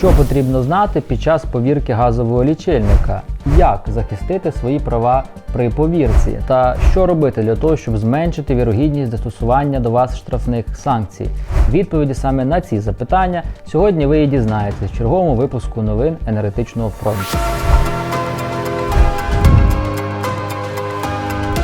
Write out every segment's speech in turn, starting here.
Що потрібно знати під час повірки газового лічильника? Як захистити свої права при повірці? Та що робити для того, щоб зменшити вірогідність застосування до вас штрафних санкцій? Відповіді саме на ці запитання сьогодні ви і дізнаєтесь в черговому випуску новин енергетичного фронту.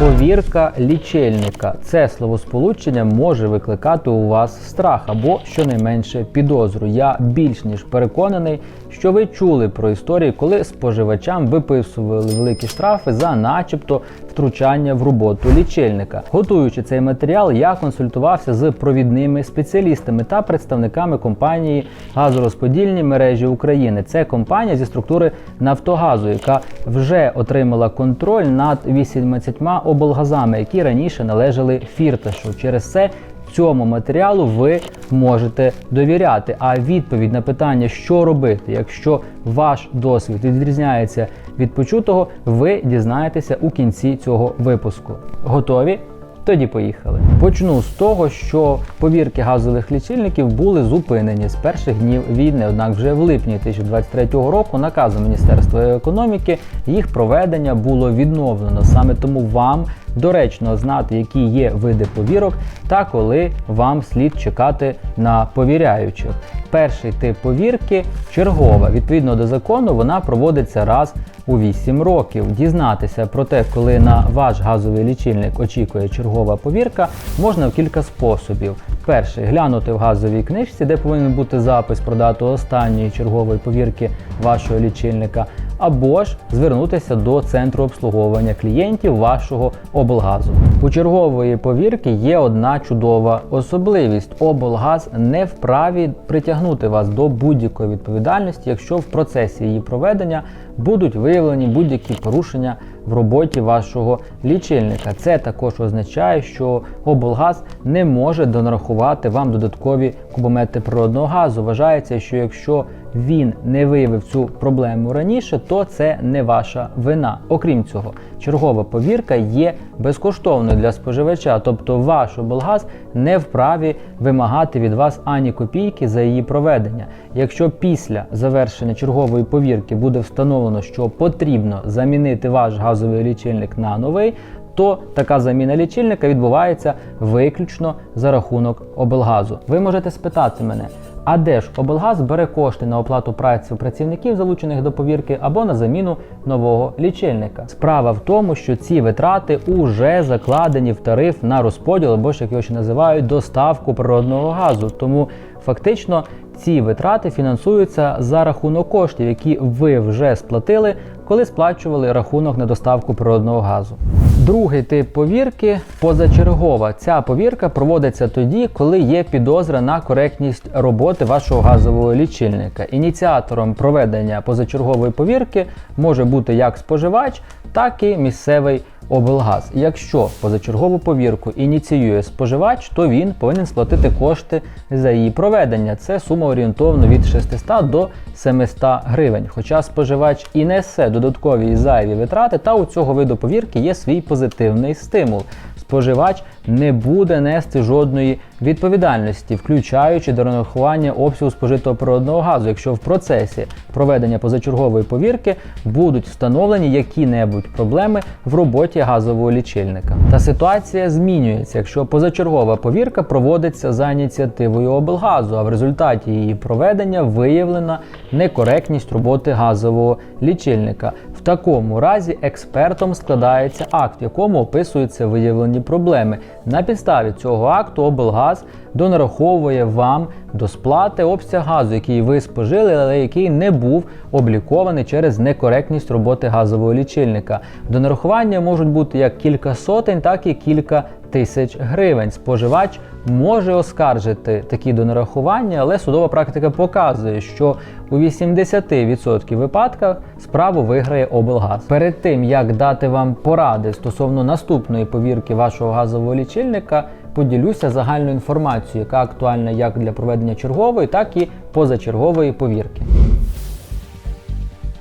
Повірка лічильника. Це словосполучення може викликати у вас страх або щонайменше підозру. Я більш ніж переконаний, що ви чули про історії, коли споживачам виписували великі штрафи за начебто втручання в роботу лічильника. Готуючи цей матеріал, я консультувався з провідними спеціалістами та представниками компанії газорозподільні мережі України. Це компанія зі структури Нафтогазу, яка вже отримала контроль над 18 облгазами, які раніше належали Фірташу. Через це цьому матеріалу ви можете довіряти. А відповідь на питання, що робити, якщо ваш досвід відрізняється від почутого, ви дізнаєтеся у кінці цього випуску. Готові? Тоді поїхали. Почну з того, що повірки газових лічильників були зупинені з перших днів війни. Однак, вже в липні 2023 року наказом Міністерства економіки їх проведення було відновлено. Саме тому вам доречно знати, які є види повірок, та коли вам слід чекати на повіряючих. Перший тип повірки чергова. Відповідно до закону, вона проводиться раз у 8 років. Дізнатися про те, коли на ваш газовий лічильник очікує чергова повірка, можна в кілька способів. Перший глянути в газовій книжці, де повинен бути запис про дату останньої чергової повірки вашого лічильника, або ж звернутися до центру обслуговування клієнтів вашого облгазу. У чергової повірки є одна чудова особливість: облгаз не вправі притягнути вас до будь-якої відповідальності, якщо в процесі її проведення будуть виявлені будь-які порушення в роботі вашого лічильника. Це також означає, що облгаз не може донарахувати вам додаткові кубометри природного газу. Вважається, що якщо він не виявив цю проблему раніше, то це не ваша вина. Окрім цього, чергова повірка є безкоштовною для споживача, тобто ваш облгаз не вправі вимагати від вас ані копійки за її проведення. Якщо після завершення чергової повірки буде встановлено, що потрібно замінити ваш газовий лічильник на новий, то така заміна лічильника відбувається виключно за рахунок облгазу. Ви можете спитати мене. А де ж облгаз бере кошти на оплату праці працівників, залучених до повірки, або на заміну нового лічильника? Справа в тому, що ці витрати уже закладені в тариф на розподіл, або ж як його ще називають, доставку природного газу. Тому фактично ці витрати фінансуються за рахунок коштів, які ви вже сплатили, коли сплачували рахунок на доставку природного газу. Другий тип повірки позачергова. Ця повірка проводиться тоді, коли є підозра на коректність роботи вашого газового лічильника. Ініціатором проведення позачергової повірки може бути як споживач, так і місцевий облгаз. Якщо позачергову повірку ініціює споживач, то він повинен сплатити кошти за її проведення. Це сума орієнтовно від 600 до 700 гривень. Хоча споживач і несе додаткові зайві витрати, та у цього виду повірки є свій позитивний стимул. Споживач не буде нести жодної відповідальності, включаючи до нарахування обсягу спожитого природного газу, якщо в процесі проведення позачергової повірки будуть встановлені які-небудь проблеми в роботі газового лічильника. Та ситуація змінюється, якщо позачергова повірка проводиться за ініціативою облгазу, а в результаті її проведення виявлена некоректність роботи газового лічильника. В такому разі експертом складається акт, в якому описуються виявлені проблеми. На підставі цього акту облгаз cars донараховує вам до сплати обсяг газу, який ви спожили, але який не був облікований через некоректність роботи газового лічильника. До нарахування можуть бути як кілька сотень, так і кілька тисяч гривень. Споживач може оскаржити такі донарахування, але судова практика показує, що у 80% випадках справу виграє облгаз. Перед тим як дати вам поради стосовно наступної повірки вашого газового лічильника, поділюся загальною інформацією, яка актуальна як для проведення чергової, так і позачергової повірки.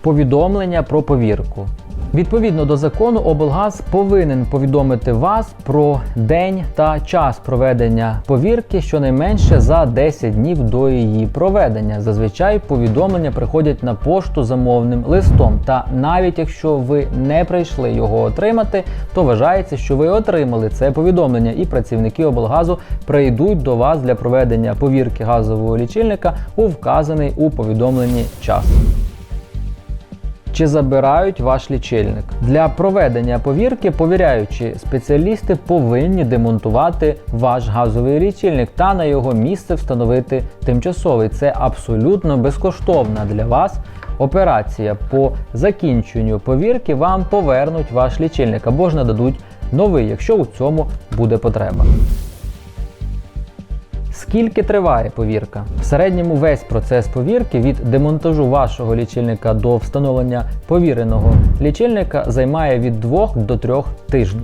Повідомлення про повірку. Відповідно до закону, облгаз повинен повідомити вас про день та час проведення повірки щонайменше за 10 днів до її проведення. Зазвичай повідомлення приходять на пошту замовним листом. Та навіть якщо ви не прийшли його отримати, то вважається, що ви отримали це повідомлення, і працівники облгазу прийдуть до вас для проведення повірки газового лічильника у вказаний у повідомленні час. Чи забирають ваш лічильник для проведення повірки? Повіряючі спеціалісти повинні демонтувати ваш газовий лічильник та на його місце встановити тимчасовий. Це абсолютно безкоштовна для вас операція. По закінченню повірки вам повернуть ваш лічильник або ж нададуть новий, якщо у цьому буде потреба. Скільки триває повірка? В середньому весь процес повірки від демонтажу вашого лічильника до встановлення повіреного лічильника займає від 2 до 3 тижнів.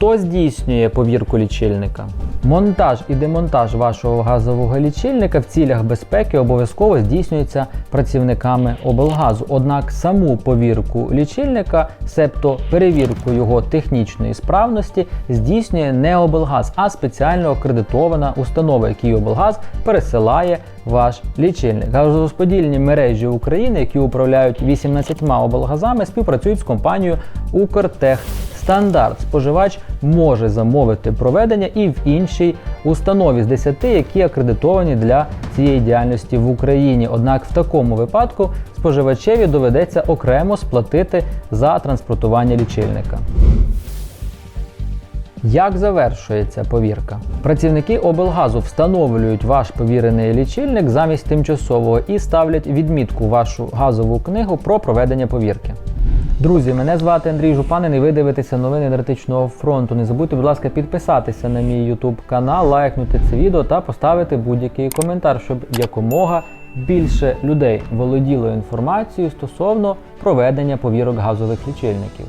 Хто здійснює повірку лічильника? Монтаж і демонтаж вашого газового лічильника в цілях безпеки обов'язково здійснюється працівниками облгазу. Однак саму повірку лічильника, себто перевірку його технічної справності, здійснює не облгаз, а спеціально акредитована установа, якій облгаз пересилає ваш лічильник. Газорозподільні мережі України, які управляють 18 облгазами, співпрацюють з компанією Укртех. Стандарт споживач може замовити проведення і в іншій установі з 10, які акредитовані для цієї діяльності в Україні. Однак в такому випадку споживачеві доведеться окремо сплатити за транспортування лічильника. Як завершується повірка? Працівники облгазу встановлюють ваш повірений лічильник замість тимчасового і ставлять відмітку вашу газову книгу про проведення повірки. Друзі, мене звати Андрій Жупанин і ви дивитеся новини енергетичного фронту. Не забудьте, будь ласка, підписатися на мій YouTube канал, лайкнути це відео та поставити будь-який коментар, щоб якомога більше людей володіло інформацією стосовно проведення повірок газових лічильників.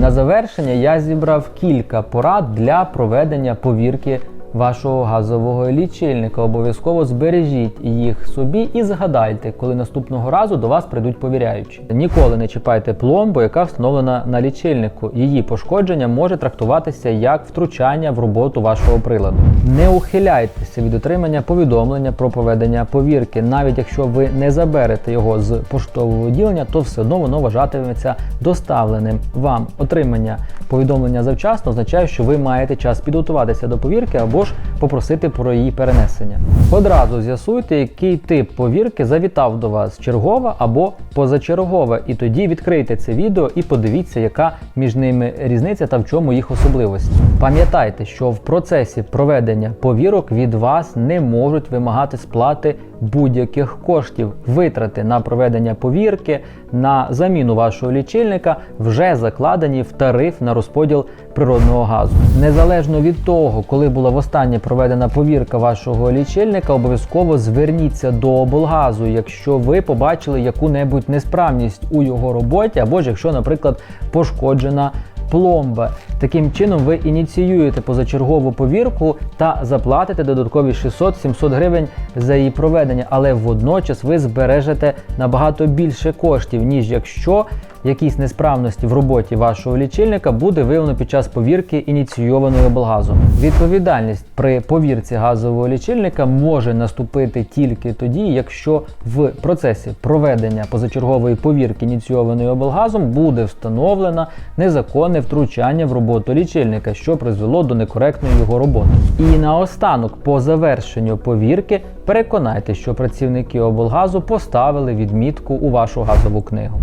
На завершення я зібрав кілька порад для проведення повірки вашого газового лічильника. Обов'язково збережіть їх собі і згадайте, коли наступного разу до вас прийдуть повіряючі. Ніколи не чіпайте пломбу, яка встановлена на лічильнику. Її пошкодження може трактуватися як втручання в роботу вашого приладу. Не ухиляйтеся від отримання повідомлення про проведення повірки, навіть якщо ви не заберете його з поштового відділення, то все одно воно вважатиметься доставленим вам. Отримання повідомлення завчасно означає, що ви маєте час підготуватися до повірки або ж попросити про її перенесення. Одразу з'ясуйте, який тип повірки завітав до вас чергова або позачергова, і тоді відкрийте це відео і подивіться, яка між ними різниця та в чому їх особливості. Пам'ятайте, що в процесі проведення повірок від вас не можуть вимагати сплати будь-яких коштів. Витрати на проведення повірки, на заміну вашого лічильника вже закладені в тариф на розподіл природного газу. Незалежно від того, коли була востаннє проведена повірка вашого лічильника, обов'язково зверніться до облгазу, якщо ви побачили яку-небудь несправність у його роботі, або ж якщо, наприклад, пошкоджена пломба. Таким чином ви ініціюєте позачергову повірку та заплатите додаткові 600-700 гривень за її проведення, але водночас ви збережете набагато більше коштів, ніж якщо якісь несправності в роботі вашого лічильника буде виявлено під час повірки ініційованої облгазом. Відповідальність при повірці газового лічильника може наступити тільки тоді, якщо в процесі проведення позачергової повірки ініційованої облгазом буде встановлено незаконне втручання в роботу лічильника, що призвело до некоректної його роботи. І наостанок, по завершенню повірки, переконайте, що працівники облгазу поставили відмітку у вашу газову книгу.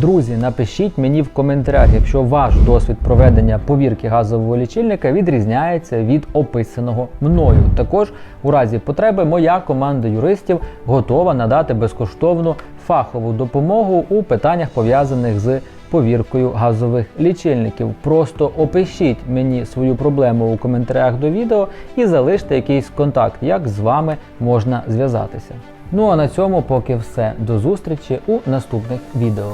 Друзі, напишіть мені в коментарях, якщо ваш досвід проведення повірки газового лічильника відрізняється від описаного мною. Також у разі потреби моя команда юристів готова надати безкоштовну фахову допомогу у питаннях пов'язаних з повіркою газових лічильників. Просто опишіть мені свою проблему у коментарях до відео і залиште якийсь контакт, як з вами можна зв'язатися. Ну а на цьому поки все. До зустрічі у наступних відео.